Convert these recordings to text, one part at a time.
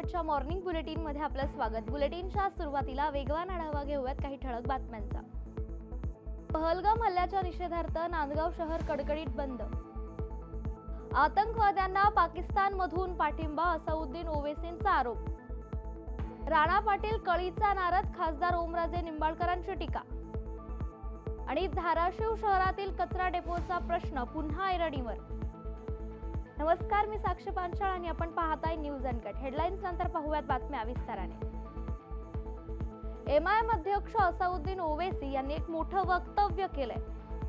अनकटच्या morning बुलेटिनमध्ये आपलं स्वागत. बुलेटिनच्या सुरुवातीला वेगवान आढावा घेऊयात काही ठळक बातम्यांचा. पहलगाम हल्ल्याच्या निषेधार्थ नांदगाव शहर कडकडीत बंद. आतंकवाद्यांना पाकिस्तानमधून पाठिंबा असाउद्दीन ओवेसींचा आरोप. राणा पाटील कळीचा नारद खासदार ओमराजे निंबाळकरांची टीका. आणि धाराशिव शहरातील कचरा डेपोचा प्रश्न पुन्हा ऐरणीवर. नमस्कार मी साक्ष पांचाळ आणि आपण पाहताय न्यूज अनकट हेडलाईन्स नंतर पाहूयात बातम्या विस्ताराने. एम आय एम अध्यक्ष असाउद्दीन ओवेसी यांनी एक मोठं वक्तव्य केलंय.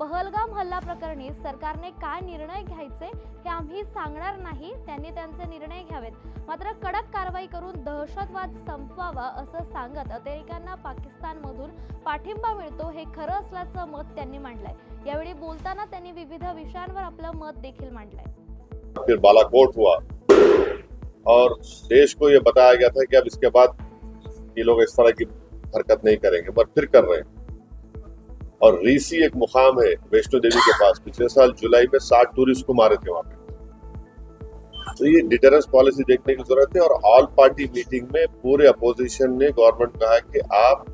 पहलगाम हल्ला प्रकरणी सरकारने काय निर्णय घ्यायचे हे आम्ही सांगणार नाही त्यांनी त्यांचे निर्णय घ्यावेत. मात्र कडक कारवाई करून दहशतवाद संपवावा असं सांगत अतिरेक्यांना पाकिस्तानमधून पाठिंबा मिळतो हे खरं असल्याचं मत त्यांनी मांडलंय. यावेळी बोलताना त्यांनी विविध विषयांवर आपलं मत देखील मांडलंय. फिर बालाकोट हुआ। और देश को ये बताया गया था कि अब इसके बाद ये लोग इस तरह की हरकत नहीं करेंगे पर फिर कर रहे हैं। और रीसी एक मुकाम है वैष्णो देवी के पास। पिछले साल जुलाई में साठ टूरिस्ट को मारे थे वहाँ पे। तो ये डिटरेंस पॉलिसी देखने की ज़रूरत है और ऑल पार्टी मीटिंग में पूरे अपोजिशन ने गवर्नमेंट कहा कि आप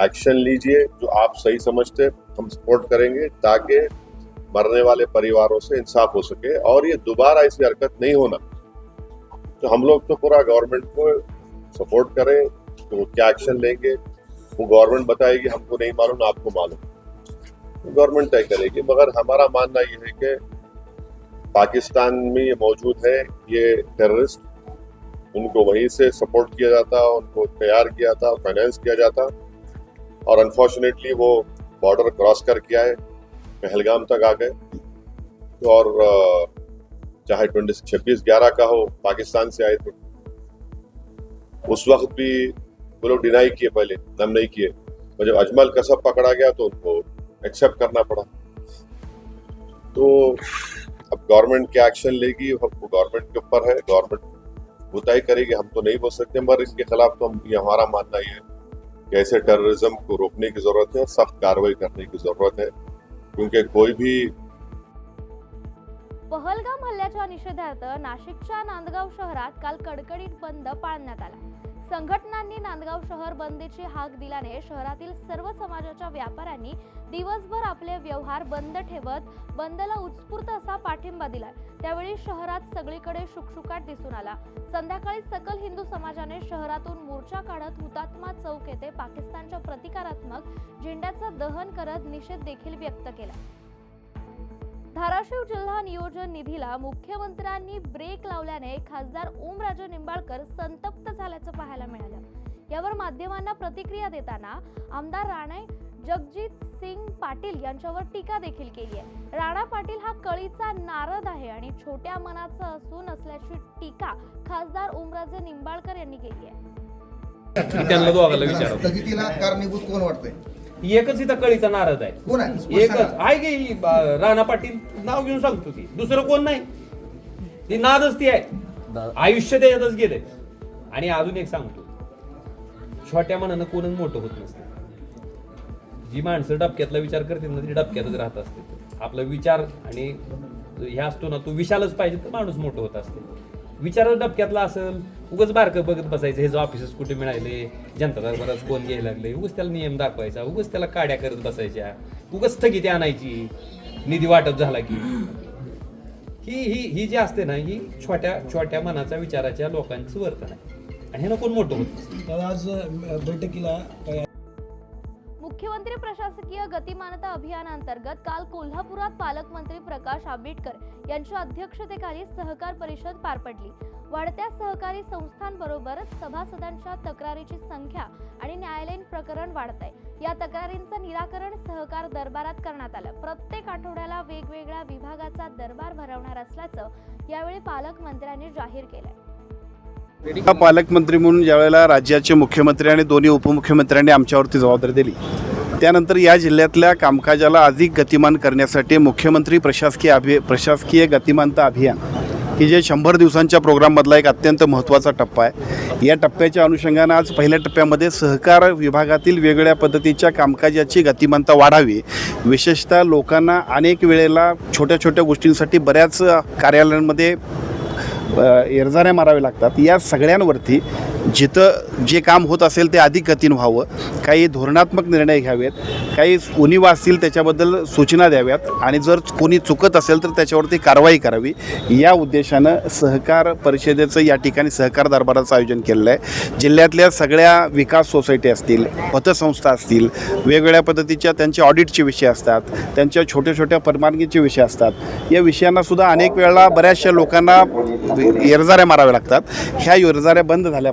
एक्शन लीजिए, जो आप सही समझते हम सपोर्ट करेंगे, ताकि मरने वाले परिवारों से इंसाफ हो सके और ये दोबारा ऐसी हरकत नहीं होना। तो हम लोग तो पूरा गवर्नमेंट को सपोर्ट करें तो वो क्या एक्शन लेंगे? वो गवर्नमेंट बताएगी, हमको नहीं मालूम, आपको मालूम। गवर्नमेंट तय करेगी, मगर हमारा मानना ये है कि पाकिस्तान में ये मौजूद है, ये टेररिस्ट उनको वहीं से सपोर्ट किया जाता, उनको तैयार किया था फाइनेंस किया जाता। और अनफॉर्चुनेटली वो बॉर्डर क्रॉस करके आए। पहलगाम तक आ गए। तो और चाहे ट्वेंटी छब्बीस ग्यारह का हो, पाकिस्तान से आए थे। उस वक्त भी वो लोग डिनाई किए पहले हम नहीं किए। और जब अजमल कसब पकड़ा गया तो उनको एक्सेप्ट करना पड़ा। तो अब गवर्नमेंट क्या एक्शन लेगी? वो गवर्नमेंट के ऊपर है। गवर्नमेंट वो तय करेगी, हम तो नहीं बोल सकते। मगर इसके खिलाफ तो हम, ये हमारा मानना ये है कि ऐसे टेररिज्म को रोकने की ज़रूरत है और सख्त कार्रवाई करने की ज़रूरत है। क्योंकि कोई भी पहलगाम हल्ल्याच्या निषेधार्थ नाशिकच्या नांदगाव शहरात काल कडकडीत बंद पाळण्यात आला. संघटनांनी नांदगाव शहर बंदीची हाक दिल्याने शहरातील सर्व समाजाच्या व्यापाऱ्यांनी दिवसभर आपले व्यवहार बंद ठेवत बंदला उत्स्फूर्त असा पाठिंबा दिला त्यावेळी शहरात सगळीकडे शुकशुकाट दिसून आला. संध्याकाळी सकल हिंदू समाजाने शहरातून मोर्चा काढत हुतात्मा चौक येथे पाकिस्तानच्या प्रतिकारात्मक झेंड्याचं दहन करत निषेध देखील व्यक्त केला. धाराशिव जिल्हा नियोजन निधीला मुख्यमंत्र्यांनी ब्रेक लावल्याने खासदार ओमराजे निंबाळकर संतप्त झाल्याचं पाहायला मिळालं. यावर माध्यमांना प्रतिक्रिया देताना आमदार राणे जगजित सिंग पाटील यांच्यावर टीका देखील केली आहे राणा पाटील हा कळीचा नारद आहे आणि छोट्या मनाचा असून असल्याची टीका खासदार ओमराजे निंबाळकर यांनी केली आहे स्थगितीला कारणीभूत कोण वाटतंय? एकच इथं कळीचा नारद आहे. कोण आहे? स्पष्ट एकच. आहे की ही, बा- राणा पाटील? नाव घेऊन सांगतो ती दुसरं कोण नाही. ती नादच ती आहे. आयुष्य त्याच्यातच गेलंय. आणि अजून एक सांगतो. छोट्या मनानं कोणच मोठं होत नसतं. जी माणसं डबक्यातला विचार करतील ना ती डबक्यातच राहत असते. आपला विचार आणि हे असतो ना तो विशालच पाहिजे तर माणूस मोठं होत असते. विचार डबक्यातला असेल उगाच बारकं बघत बसायचं हे ऑफिसेस कुठे मिळाले जनता दरबारात कोण घ्यायला लागले उगाच त्याला नियम दाखवायचा उगाच त्याला काड्या करत बसायच्या उगाच स्थगिती आणायची निधी वाटप झाला की. ही ही ही जी असते ना ही छोट्या छोट्या मनाच्या विचाराच्या लोकांचं वर्तन आहे. आणि हे ना कोण मोठं होत? तर आज बैठकीला मुख्यमंत्री प्रशासकीय गतिमानता अभियानांतर्गत काल कोल्हापुरात पालकमंत्री प्रकाश आंबेडकर यांच्या अध्यक्षतेखाली सहकार परिषद पार पडली. वाढत्या सहकारी संस्थांबरोबरच सभासदांच्या तक्रारीची संख्या आणि न्यायालयीन प्रकरण वाढत आहे या तक्रारींचं निराकरण सहकार दरबारात करण्यात आलं. प्रत्येक आठवड्याला वेगवेगळ्या विभागाचा दरबार भरवणार असल्याचं यावेळी पालकमंत्र्यांनी जाहीर केलंय. आहे पालकमंत्री म्हणून ज्यावेळेला राज्याचे मुख्यमंत्री आणि दोन्ही उपमुख्यमंत्र्यांनी आमच्यावरती जबाबदारी दिली त्यानंतर या जिल्ह्यातल्या कामकाजाला अधिक गतिमान करण्यासाठी मुख्यमंत्री प्रशासकीय अभि प्रशासकीय गतिमानता अभियान की जे शंभर दिवसांच्या प्रोग्राममधला एक अत्यंत महत्त्वाचा टप्पा आहे. या टप्प्याच्या अनुषंगानं आज पहिल्या टप्प्यामध्ये सहकार विभागातील वेगवेगळ्या पद्धतीच्या कामकाजाची गतिमानता वाढावी विशेषतः लोकांना अनेक वेळेला छोट्या छोट्या गोष्टींसाठी बऱ्याच कार्यालयांमध्ये एरझाऱ्या माराव्या लागतात. या सगळ्यांवरती जिथं जे काम होत असेल ते अधिक गतीनं व्हावं. काही धोरणात्मक निर्णय घ्यावेत. काही उणीवा असतील त्याच्याबद्दल सूचना द्याव्यात. आणि जर कोणी चुकत असेल तर त्याच्यावरती कारवाई करावी. या उद्देशानं सहकार परिषदेचं या ठिकाणी सहकार दरबाराचं आयोजन केलेलं आहे. जिल्ह्यातल्या सगळ्या विकास सोसायटी असतील पतसंस्था असतील वेगवेगळ्या पद्धतीच्या त्यांचे ऑडिटचे विषय असतात त्यांच्या छोट्या छोट्या परवानगीचे विषय असतात. या विषयांना सुद्धा अनेक वेळा बऱ्याचशा लोकांना येरजाऱ्या माराव्या लागतात. ह्या येरजाऱ्या बंद झाल्या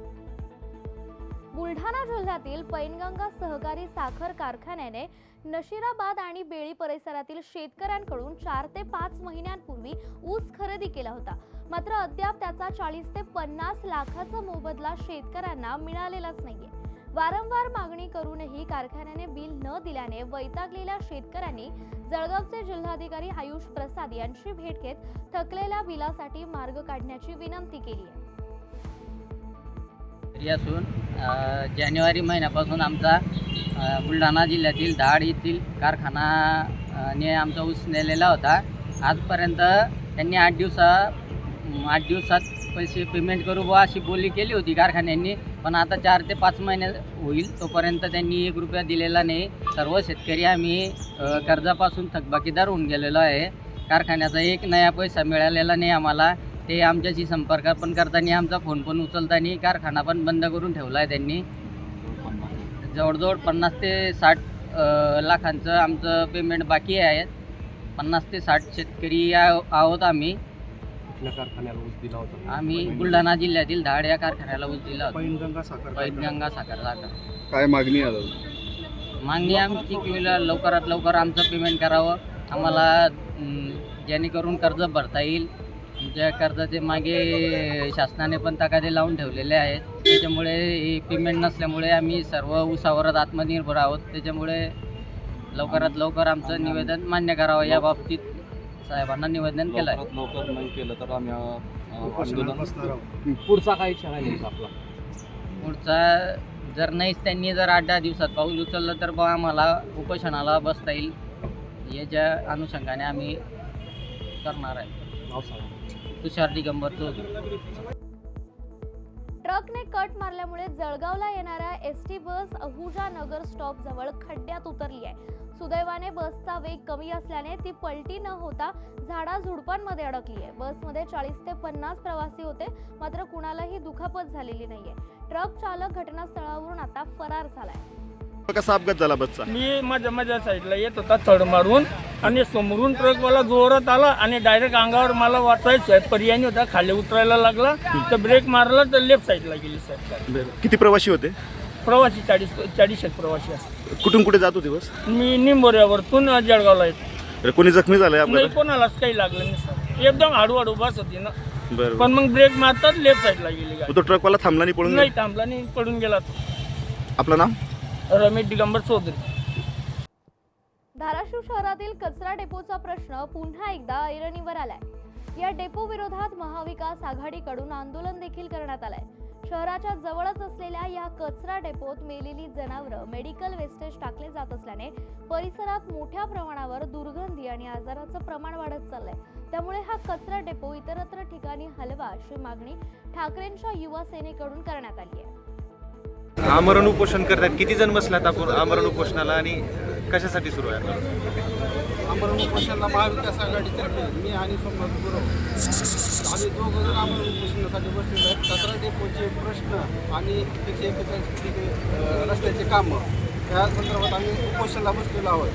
बुलढाणा जिल्ह्यातील पैनगंगा सहकारी साखर कारखान्याने नशिराबाद आणि बेळी परिसरातील शेतकऱ्यांकडून चार ते पाच महिन्यांपूर्वी ऊस खरेदी केला होता. मात्र अद्याप त्याचा चाळीस ते पन्नास लाखाचा मोबदला शेतकऱ्यांना मिळालेलाच नाहीये. वारंवार मागणी करूनही कारखान्याने बिल न दिल्याने वैतागलेल्या शेतकऱ्यांनी जळगावचे जिल्हाधिकारी आयुष प्रसाद यांची भेट घेत थकलेल्या बिलासाठी मार्ग काढण्याची विनंती केली आहे तरी असून जानेवारी महिन्यापासून आमचा बुलढाणा जिल्ह्यातील धाड येथील कारखाना ने आमचा ऊस नेलेला होता. आजपर्यंत त्यांनी आठ दिवसा आठ दिवसात पैसे पेमेंट करू बा अशी बोली केली होती कारखान्यांनी. पण आता चार ते पाच महिने होईल तोपर्यंत त्यांनी एक रुपया दिलेला नाही. सर्व शेतकरी आम्ही कर्जापासून थकबाकीदार होऊन गेलेलो आहे. कारखान्याचा एक नया पैसा मिळालेला नाही आम्हाला. ते आमच्याशी संपर्क पण करताना आमचा फोन पण उचलताना कारखाना पण बंद करून ठेवला आहे त्यांनी. जवळजवळ पन्नास ते साठ लाखांचं आमचं पेमेंट बाकी आहे. पन्नास ते साठ शेतकरी आहो- आहोत आम्ही. आम्ही बुलढाणा जिल्ह्यातील धाड या कारखान्याला ऊस दिला होता. पैनगंगा साखर साखर काय मागणी आहे मागणी आमची की लवकरात लवकर आमचं पेमेंट करावं. आम्हाला जेणेकरून कर्ज भरता येईल. आमच्या कर्जाचे मागे शासनाने पण तगादे लावून ठेवलेले आहेत. त्याच्यामुळे हे पेमेंट नसल्यामुळे आम्ही सर्व ऊसावरच आत्मनिर्भर आहोत. त्याच्यामुळे लवकरात लवकर आमचं निवेदन मान्य करावं. या बाबतीत साहेबांना निवेदन केलं आहे. लवकर नाही केलं तर आम्ही आंदोलन पुढचा काय आपला? पुढचा जर नाहीच त्यांनी जर आठ दहा दिवसात पाऊल उचललं तर बा आम्हाला उपोषणाला बसता येईल. याच्या अनुषंगाने आम्ही करणार आहे. नाव सांगा तुषार दिगंबर चौधरी ट्रकने कट मारल्यामुळे जळगावला येणाऱ्या S T bus Ahuja Nagar stop जवळ खड्ड्यात उतरली आहे. सुदैवाने बसचा वेग कमी असल्याने ती पलटी न होता झाडा झुडपांमध्ये अडकली आहे. बसमध्ये चाळीस ते पन्नास प्रवासी होते मात्र कुणालाही दुखापत झालेली नाहीये. ट्रक चालक घटनास्थळावरून आता फरार झालाय. कसा अपघात झाला बसचा मी माझ्या माझ्या साईडला येत होता चढ मारून आणि समोरून ट्रकवाला जोरात आला आणि डायरेक्ट अंगावर मला वाचायचं पर्यायी होता. खाली उतरायला लागला. तर ब्रेक मारला तर लेफ्ट साईडला गेली साईड किती प्रवासी होते? प्रवासी चाळीस चाळीस एक प्रवासी असतात. कुठून कुठे जातो दिवस मी निंबोऱ्यावरतून जळगावला येतो. कोणी जखमी झालंय नाही कोणालाच काही लागलं नाही सर एकदम हळूहळू बस होती ना. बरं. पण मग ब्रेक मारतात लेफ्ट साईडला गेली गाडी. तो ट्रकवाला थांबला नाही पळून नाही थांबला नाही पडून गेला तो. आपलं नाव? रमेश दिगंबर चौधरी. धाराशिव शहरातील कचरा डेपोचा प्रश्न पुन्हा एकदा ऐरणीवर आलाय. या डेपो विरोधात महाविकास आघाडीकडून आंदोलन देखील करण्यात आलंय. शहराच्या जवळच असलेल्या या कचरा डेपोत मेलेली जनावरं मेडिकल वेस्टेज टाकले जात असल्याने परिसरात मोठ्या प्रमाणावर दुर्गंधी आणि आजाराचं प्रमाण वाढत चाललंय. त्यामुळे हा कचरा डेपो इतरत्र ठिकाणी हलवा अशी मागणी ठाकरेंच्या युवा सेनेकडून करण्यात आली आहे. आमरण उपोषण करतात किती जण बसलात आपण आमरण उपोषणाला आणि कशासाठी सुरू आहे आमरण? उपोषणाला महाविकास आघाडीतर्फे मी आणि सोमनाथ गुरव. आम्ही दोघं जण आमरण उपोषणासाठी बसलेलो आहेत. कचरा डेपोचे प्रश्न आणि एकशे एक्केचाळीस रस्त्याचे कामं ह्या संदर्भात आम्ही उपोषणाला बसलेलो आहोत.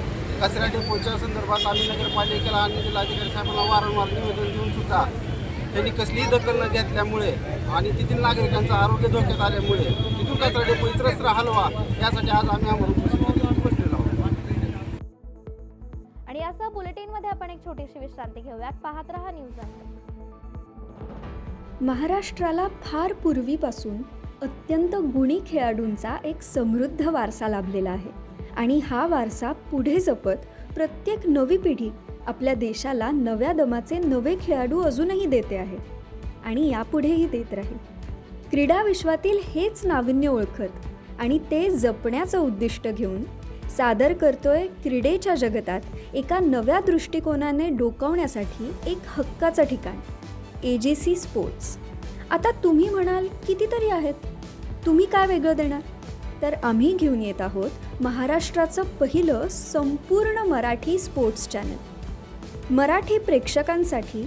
कचरा डेपोच्या संदर्भात आम्ही नगरपालिकेला आणि जिल्हाधिकारी साहेबांना वारंवार निवेदन देऊन सुद्धा त्यांनी कसलीही दखल न घेतल्यामुळे आणि तेथील नागरिकांचं आरोग्य धोक्यात आल्यामुळे तिथून कचरा डेपो इतरत्र हलवा यासाठी आज आम्ही आणि असं बुलेटिनमध्ये आपण एक छोटीशी विश्रांती घेऊयात. पाहत रहा न्यूज महाराष्ट्राला फार पूर्वीपासून अत्यंत गुणी खेळाडूंचा एक समृद्ध वारसा लाभलेला आहे. आणि हा वारसा पुढे जपत प्रत्येक नवी पिढी आपल्या देशाला नव्या दमाचे नवे खेळाडू अजूनही देते आहे. आणि यापुढेही देत राहील. क्रीडा विश्वातील हेच नाविन्य ओळखत आणि ते जपण्याचं उद्दिष्ट घेऊन सादर करतोय क्रीडेच्या जगतात एका नव्या दृष्टिकोनाने डोकावण्यासाठी एक हक्काचं ठिकाण ए जी सी स्पोर्ट्स आता तुम्ही म्हणाल कितीतरी आहेत? तुम्ही काय वेगळं देणार? तर आम्ही घेऊन येत आहोत महाराष्ट्राचं पहिलं संपूर्ण मराठी स्पोर्ट्स चॅनल मराठी प्रेक्षकांसाठी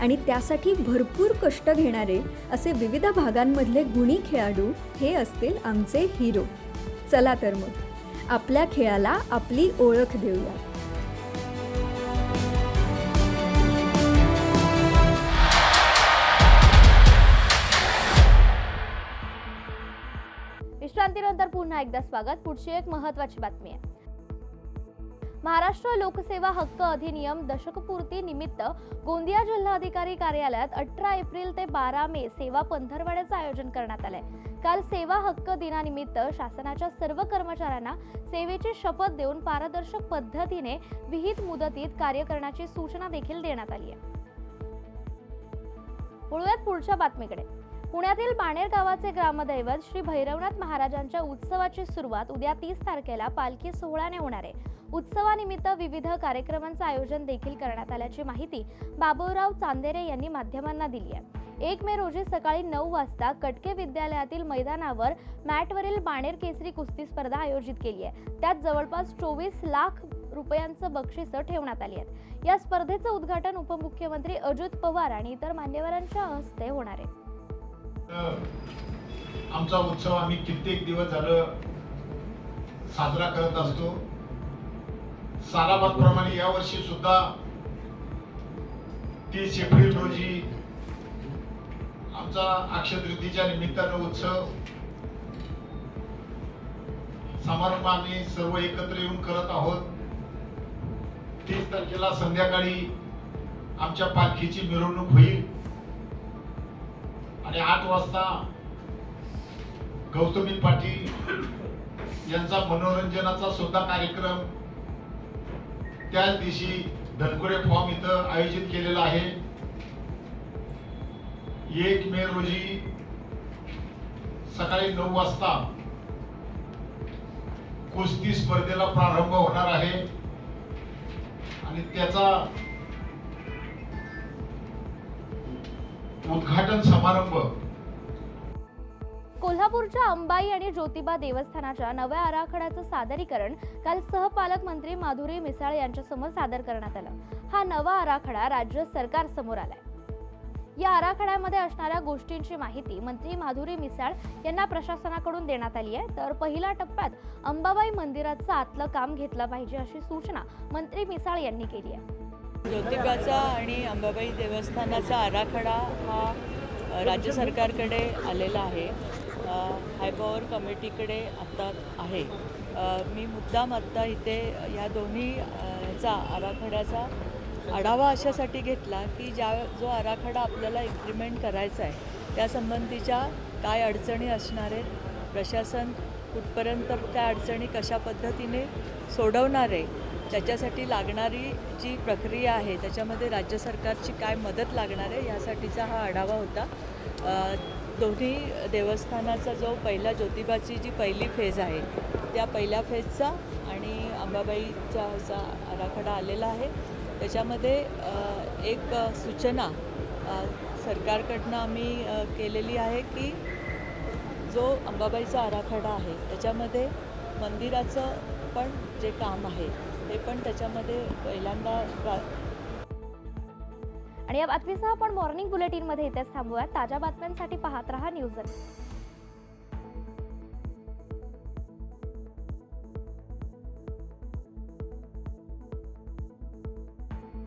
आणि त्यासाठी भरपूर कष्ट घेणारे असे विविध भागांमधले गुणी खेळाडू हे असतील आमचे हिरो चला तर मग आपल्या खेळाला आपली ओळख देऊया. विश्रांतीनंतर पुन्हा एकदा स्वागत. पुढची एक महत्वाची बातमी आहे. महाराष्ट्र लोकसेवा हक्क अधिनियम दशकपूर्ती निमित्त गोंदिया जिल्हाधिकारी कार्यालयात अठरा एप्रिल ते बारा मे सेवा पंधरवड्याचं आयोजन करण्यात आलंय. काल सेवा हक्क दिनानिमित्त शासनाच्या सर्व कर्मचाऱ्यांना सेवेची शपथ देऊन पारदर्शक पद्धतीने विहित मुदतीत कार्य करण्याची सूचना देखील देण्यात आली आहे. वळूयात पुढच्या बातमीकडे. पुण्यातील बाणेर गावाचे ग्रामदैवत श्री भैरवनाथ महाराजांच्या उत्सवाची सुरुवात उद्या तीस तारखेला पालखी सोहळ्याने होणार आहे. उत्सवानिमित्त विविध कार्यक्रमांचं आयोजन देखील करण्यात आल्याची माहिती बाबूराव चांदेरे यांनी माध्यमांना दिली आहे. एक मे रोजी सकाळी नऊ वाजता कटके विद्यालयातील मैदानावर मॅटवरील बाणेर केसरी कुस्ती स्पर्धा आयोजित केली आहे. त्यात जवळपास चोवीस लाख रुपयांचं बक्षिस ठेवण्यात आली आहेत. या स्पर्धेचं उद्घाटन उपमुख्यमंत्री अजित पवार आणि इतर मान्यवरांच्या हस्ते होणार आहे. आमचा उत्सव आम्ही कित्येक दिवस झालं साजरा करत असतो. सालाबादप्रमाणे यावर्षी सुद्धा तीस एप्रिल रोजी आमचा अक्षतृतीच्या निमित्तानं उत्सव समारंभ आम्ही सर्व एकत्र येऊन करत आहोत. तीस तारखेला संध्याकाळी आमच्या पालखीची मिरवणूक होईल. आणि आठ वाजता गौतमी पाटील यांचा मनोरंजनाचा सुद्धा कार्यक्रम त्याच दिवशी धनकुडे फॉर्म इथं आयोजित केलेला आहे. एक मे रोजी सकाळी नऊ वाजता कुस्ती स्पर्धेला प्रारंभ होणार आहे. आणि त्याचा उद्घाटन समारंभ कोल्हापूरच्या अंबाई आणि ज्योतिबा देवस्थानाच्या नव्या आराखड्याचं सादरीकरण काल सहपालक मंत्री माधुरी मिसाळ यांच्यासमोर सादर करण्यात आलं. हा नवा आराखडा राज्य सरकार समोर आलाय. या आराखड्यामध्ये असणाऱ्या गोष्टींची माहिती मंत्री माधुरी मिसाळ यांना प्रशासनाकडून देण्यात आली आहे. तर पहिल्या टप्प्यात अंबाबाई मंदिराचं आतलं काम घेतलं पाहिजे अशी सूचना मंत्री मिसाळ यांनी केली आहे. ज्योतिबाचा आणि अंबाबाई देवस्थानाचा आराखडा हा राज्य सरकारकडे आलेला आहे. हायपॉवर कमिटीकडे आत्ता आहे. मी मुद्दाम आत्ता इथे ह्या दोन्ही ह्याचा आराखड्याचा आढावा अशासाठी घेतला की ज्या जो आराखडा आपल्याला इम्प्लिमेंट करायचा आहे त्यासंबंधीच्या काय अडचणी असणार आहेत प्रशासन कुठपर्यंत त्या अडचणी कशा पद्धतीने सोडवणार आहे त्याच्यासाठी लागणारी जी प्रक्रिया आहे त्याच्यामध्ये राज्य सरकारची काय मदत लागणार आहे यासाठीचा हा आढावा होता. दोन्ही देवस्थानाचा जो पहिला ज्योतिबाची जी पहिली फेज आहे त्या पहिल्या फेजचा आणि अंबाबाईच्या ह्याचा आराखडा आलेला आहे. त्याच्यामध्ये एक सूचना सरकारकडनं आम्ही केलेली आहे की जो अंबाबाईचा आराखडा आहे त्याच्यामध्ये मंदिराचं पण जे काम आहे ते पण त्याच्यामध्ये पहिल्यांदा आणि या बातमीसह आपण मॉर्निंग बुलेटिनमध्ये इथेच थांबूयात. ताज्या बातम्यांसाठी पाहत रहा न्यूज